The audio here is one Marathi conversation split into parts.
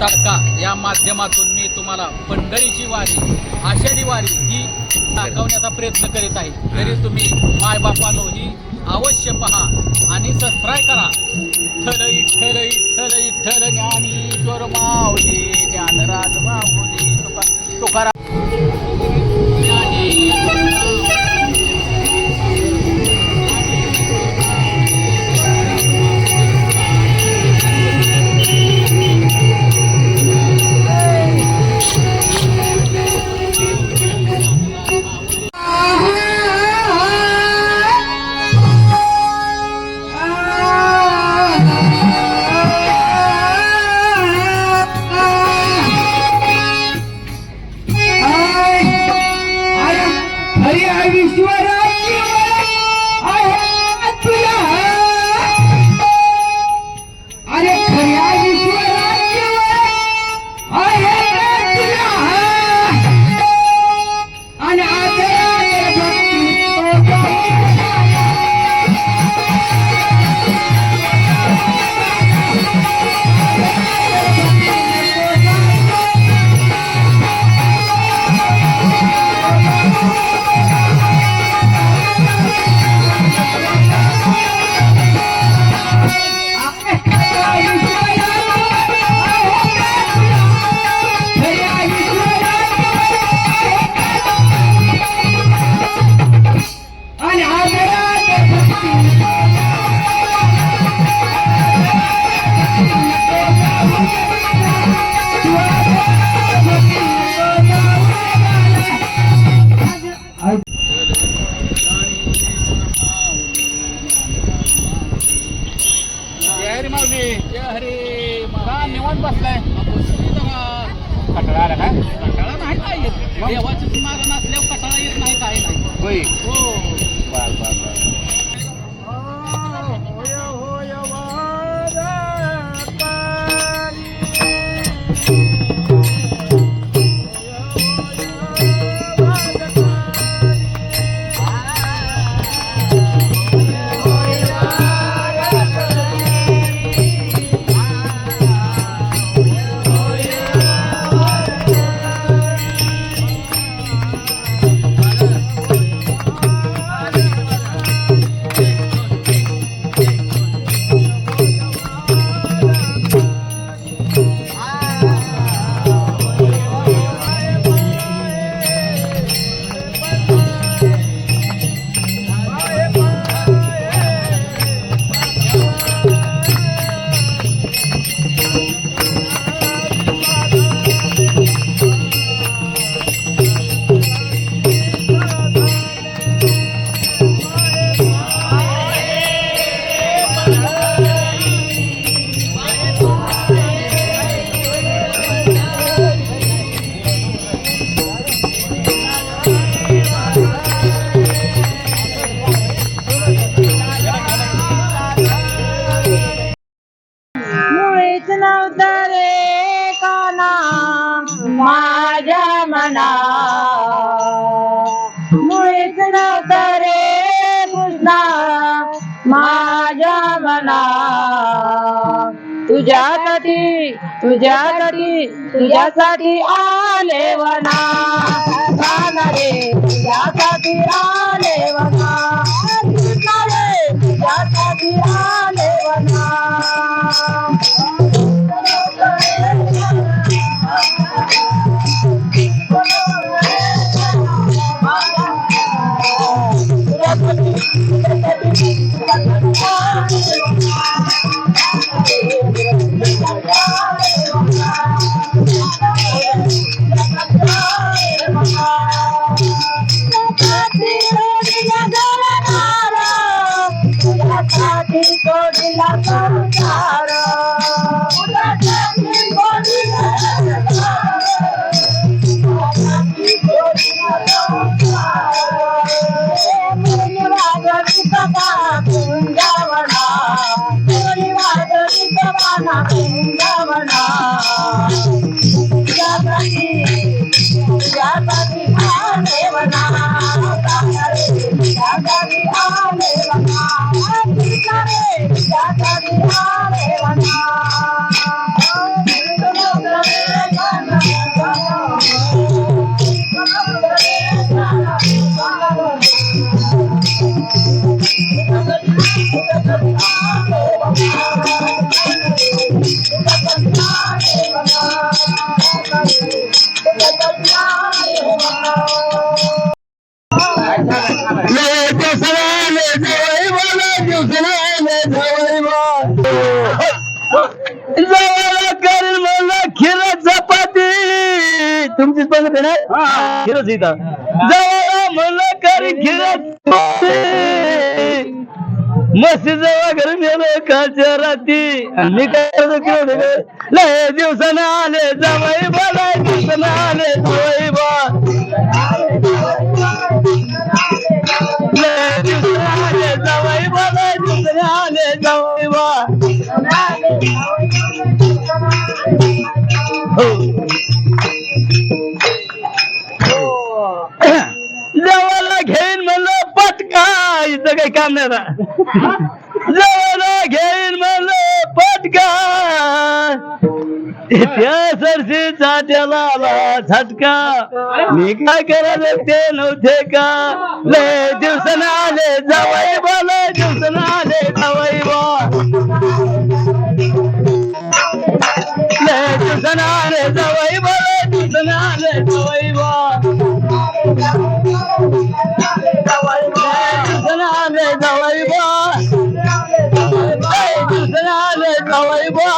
तडका या माध्यमातून मी तुम्हाला पंढरीची वारी आषाढी वारी ही दाखवण्याचा प्रयत्न करीत आहे. तरी तुम्ही मायबापानो ही अवश्य पहा आणि सबस्क्राईब करा. ठल इठ्ठल इठ्ठल इठ्ठल ज्ञानेश्वर माऊली ज्ञानराज माऊली तुकाराम कटाळा आला काय कटाळा नाही काय येत? देवाची स्मरण असल्यावर कटाळा येत नाही काय नाही. होय. हो. बर बर बर. तुझ्यासाठी तुझ्यासाठी आले वना. काना रे तुझ्यासाठी आले वना. कृष्णा रे तुझ्यासाठी आले वना. तुमचीच बघत आहे ना खिरच इथं जवळ म्हणलं करी खिरच मस्त जवळ घर मेलो कालच्या राती मी काय करतो किंवा दिवसानं आले जवळ काही काम नाही आता. घेईन म्हणलं पटका त्या सरशीचा त्याला आला झटका. मी काय करायचं ते नव्हते का? लय दिवसानं आले जावाई बा लय दिवसानं आले जावाई बा. लय दिवसानं आले जावाई बा लय दिवसानं आले जावाई दिवसानं आले जावाई बा लय दिवसानं आले जावाई बा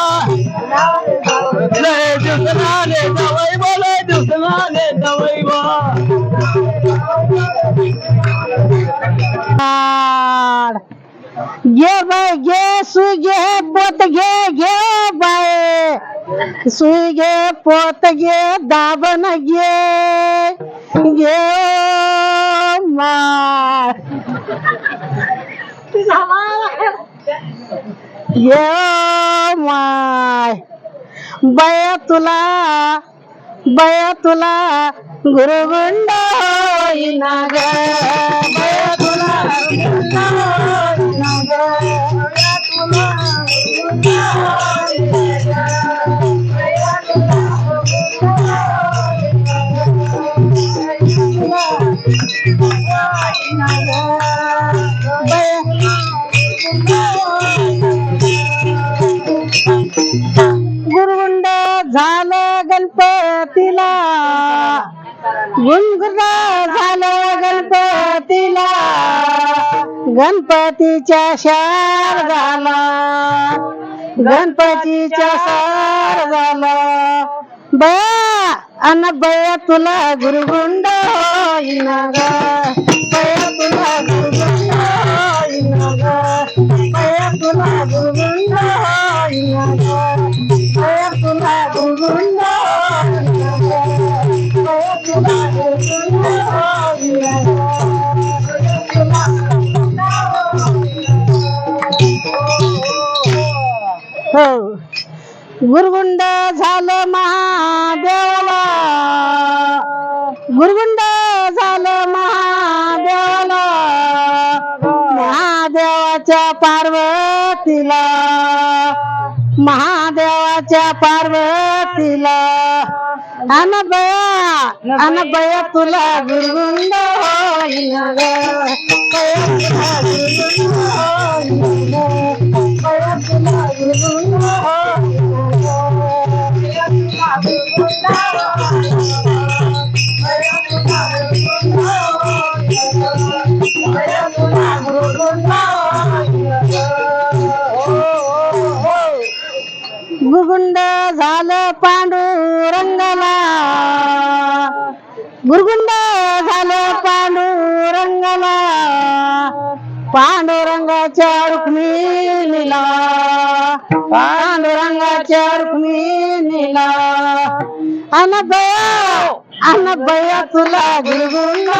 लय दिवसानं आले जावाई बा लय दिवसानं आले जावाई बा घे बाय घे सुई घे पोत घे घे बाय सुई माय बया तुला बया तुला गुरुगुंड होईना ग बया तुला गुरुगुंड होईना ग. बया तुला गुरुगुंड होईना गुरुंड झालं गणपतीला. गुंगुर झालं गणपतीला. गणपतीच्या शार झाला. गणपतीच्या सार झाला. बया अन बया तुला गुरुगुंड होईना ग. गुरुगुंड होईना ग बया तुला गुरुगुंड होईना ग बया तुला गुरुगुंड होईना ग बया तुला गुरुगुंड होईना ग हो गुरगुंड झालं महादेवाला गुरगुंड तिला महादेवाच्या पार्वतीला. अन बया अन बया तुला गुरुंद होईल गुरुंद होईल गुगुंड झालं पांडुरंगाला. गुरगुंड झालं पांडुरंगाला. पांडुरंगाच्या रुक्मिणीला. पांडुरंगाच्या रुक्मिणीला. अन अनभया अन तुला गुरगुंड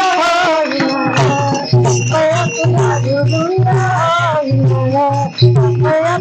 होईना बया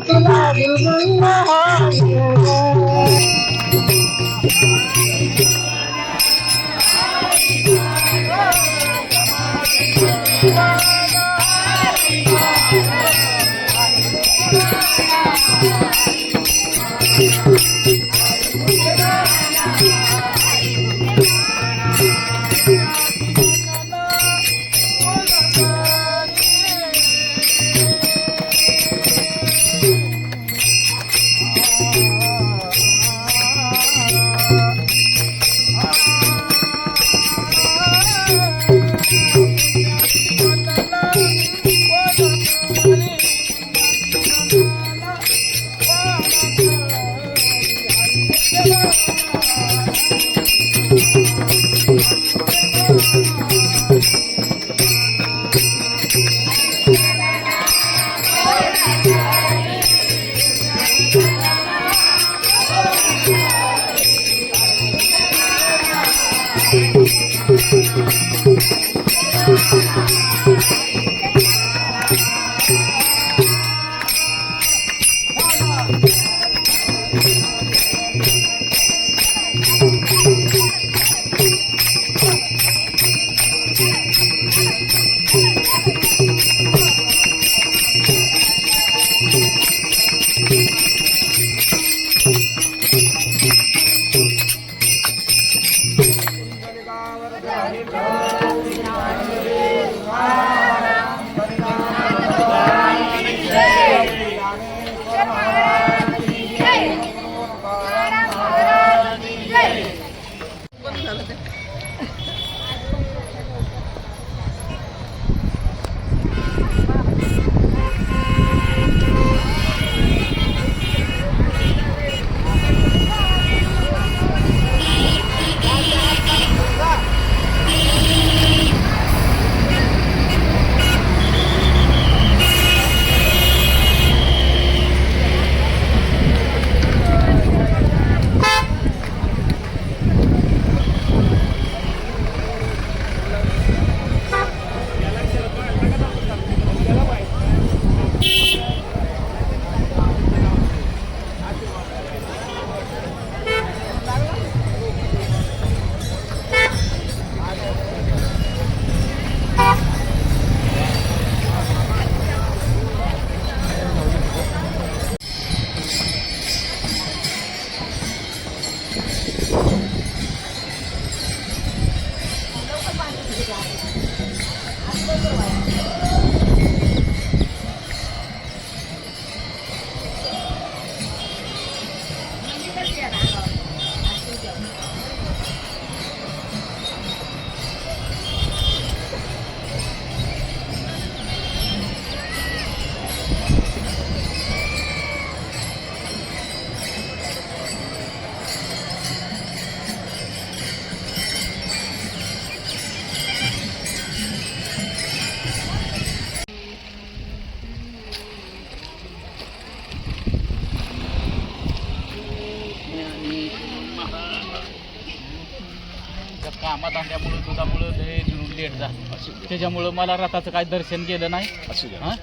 त्याच्यामुळं मला रथाचं काही दर्शन गेलं नाही. असू द्या. हां?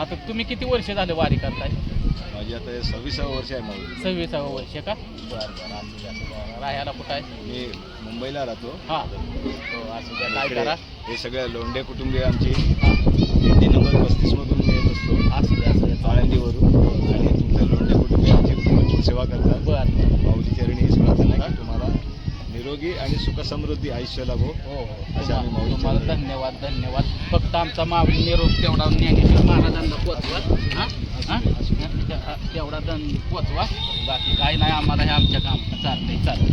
आता तुम्ही किती वर्ष झाले वारी करताय? माझी आता सव्वीसावं वर्ष आहे माऊली सव्वीसावं वर्ष का? बरं बरं असू द्या असू द्या. राहायला कुठं आहे? मी मुंबईला राहतो. हां. हो असू द्या. काय इकडे करा? हे सगळ्या लोंढे कुटुंबी आमची. दिंडी नंबर पस्तीस मधून मी येत असतो. असू द्या असू द्या. आळंदीवरून आणि तुमच्या लोंढे कुटुंबी आमची भरपूर सेवा करतात. बरं माऊली चरणी हीच प्रार्थना की? निरोगी आणि सुख समृद्धी आयुष्य लाभो हो हो. अशा आम्ही तुम्हाला धन्यवाद धन्यवाद. फक्त आमचा माऊली निरोप तेवढा ज्ञानेश्वर महाराजांना पोचवा हां? हां? तेवढा दन पोचवा. बाकी काही नाही आम्हाला हे आमच्या काम चालतंय चालतंय.